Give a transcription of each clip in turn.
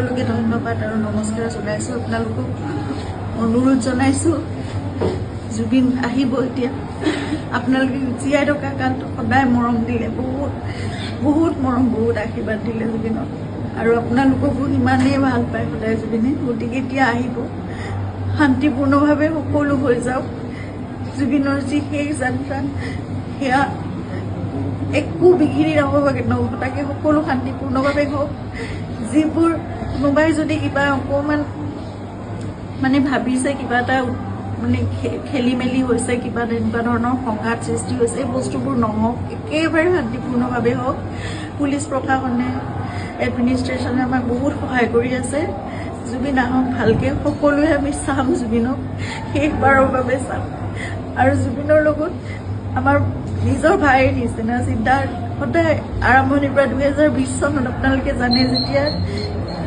সকলোকে ধন্যবাদ আৰু নমস্কাৰ জনাইছোঁ আপোনালোকক। অনুৰোধ জনাইছোঁ জুবিন আহিব এতিয়া। আপোনালোকে জীয়াই থকা কালটো সদায় মৰম দিলে বহুত বহুত মৰম বহুত আশীৰ্বাদ দিলে জুবিনক। আৰু আপোনালোককো ইমানেই ভাল পায় সদায় জুবিনে গতিকে এতিয়া আহিব। শান্তিপূৰ্ণভাৱে সকলো হৈ যাওক। জুবিনৰ যি শেষ যাত্ৰা সেয়া একো বিঘিনি নহ'বাকে নঘটাকে সকলো শান্তিপূৰ্ণভাৱে হওক। যিবোৰ কোনোবাই যদি কিবা অকণমান মানে ভাবিছে কিবা এটা মানে খেলি মেলি হৈছে কিবা তেনেকুৱা ধৰণৰ সংঘাত সৃষ্টি হৈছে এই বস্তুবোৰ নহওক একেবাৰে শান্তিপূৰ্ণভাৱে হওক পুলিচ প্ৰশাসনে এডমিনিষ্ট্ৰেশ্যনে আমাক বহুত সহায় কৰি আছে। জুবিন আহক ভালকৈ সকলোৱে আমি চাম জুবিনক শেষবাৰৰ বাবে চাম। আৰু জুবিনৰ লগত আমাৰ নিজৰ ভাইৰ নিচিনা চিন্তাৰ সদায় আৰম্ভণিৰ পৰা দুহেজাৰ বিছ চনত আপোনালোকে জানে যেতিয়া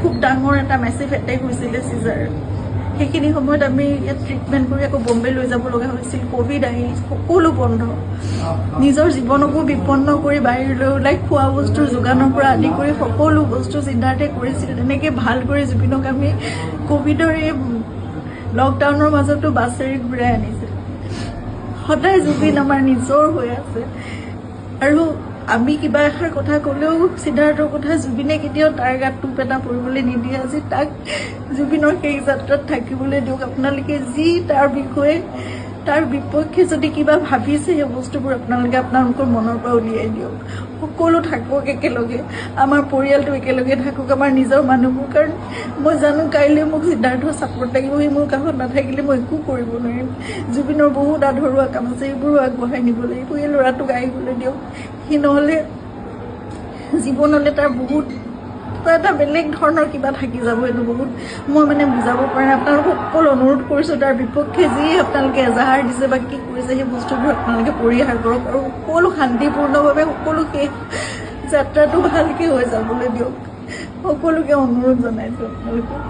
খুব ডাঙৰ এটা মেচিভ এটেক হৈছিলে চিজাৰ সেইখিনি সময়ত আমি ইয়াত ট্ৰিটমেণ্ট কৰি আকৌ বম্বে লৈ যাব লগা হৈছিল। ক'ভিড আহিল সকলো বন্ধ। নিজৰ জীৱনকো বিপন্ন কৰি বাহিৰলৈ ওলাই খোৱা বস্তুৰ যোগানৰ পৰা আদি কৰি সকলো বস্তু চিন্তাৰ্থে কৰিছিল। তেনেকৈ ভাল কৰি জুবিনক আমি ক'ভিডৰ এই লকডাউনৰ মাজতো বাছেৰে ঘূৰাই আনিছিল সদায় জুবিন আমাৰ নিজৰ হৈ আছে। আৰু আমি কিবা এষাৰ কথা ক'লেও সিদ্ধাৰ্থৰ কথা জুবিনে কেতিয়াও তাৰ গাত টোপ এটা পৰিবলৈ নিদিয়ে। আজি তাক জুবিনৰ সেই যাত্ৰাত থাকিবলৈ দিয়ক। আপোনালোকে যি তাৰ বিষয়ে তাৰ বিপক্ষে যদি কিবা ভাবিছে সেই বস্তুবোৰ আপোনালোকে আপোনালোকৰ মনৰ পৰা উলিয়াই দিয়ক। সকলো থাকক একেলগে। আমাৰ পৰিয়ালটো একেলগে থাকক আমাৰ নিজৰ মানুহবোৰ। কাৰণ মই জানো কাইলৈ মোক সিদ্ধাৰ্থ ছাপৰ্ট লাগিব সি মোৰ কাষত নাথাকিলে মই একো কৰিব নোৱাৰিম। জুবিনৰ বহুত আধৰুৱা কাম আছে সেইবোৰো আগবঢ়াই নিব লাগিব। এই ল'ৰাটোক আহিবলৈ দিয়ক। সি নহ'লে জীৱনলৈ তাৰ বহুত কিবা এটা বেলেগ ধৰণৰ কিবা থাকি যাব এইটো বহুত মই মানে বুজাব পৰা নাই। আপোনালোকক সকলো অনুৰোধ কৰিছোঁ তাৰ বিপক্ষে যি আপোনালোকে এজাহাৰ দিছে বা কি কৰিছে সেই বস্তুবোৰ আপোনালোকে পৰিহাৰ কৰক আৰু সকলো শান্তিপূৰ্ণভাৱে সকলো শেষ যাত্ৰাটো ভালকৈ হৈ যাবলৈ দিয়ক। সকলোকে অনুৰোধ জনাইছোঁ আপোনালোকক।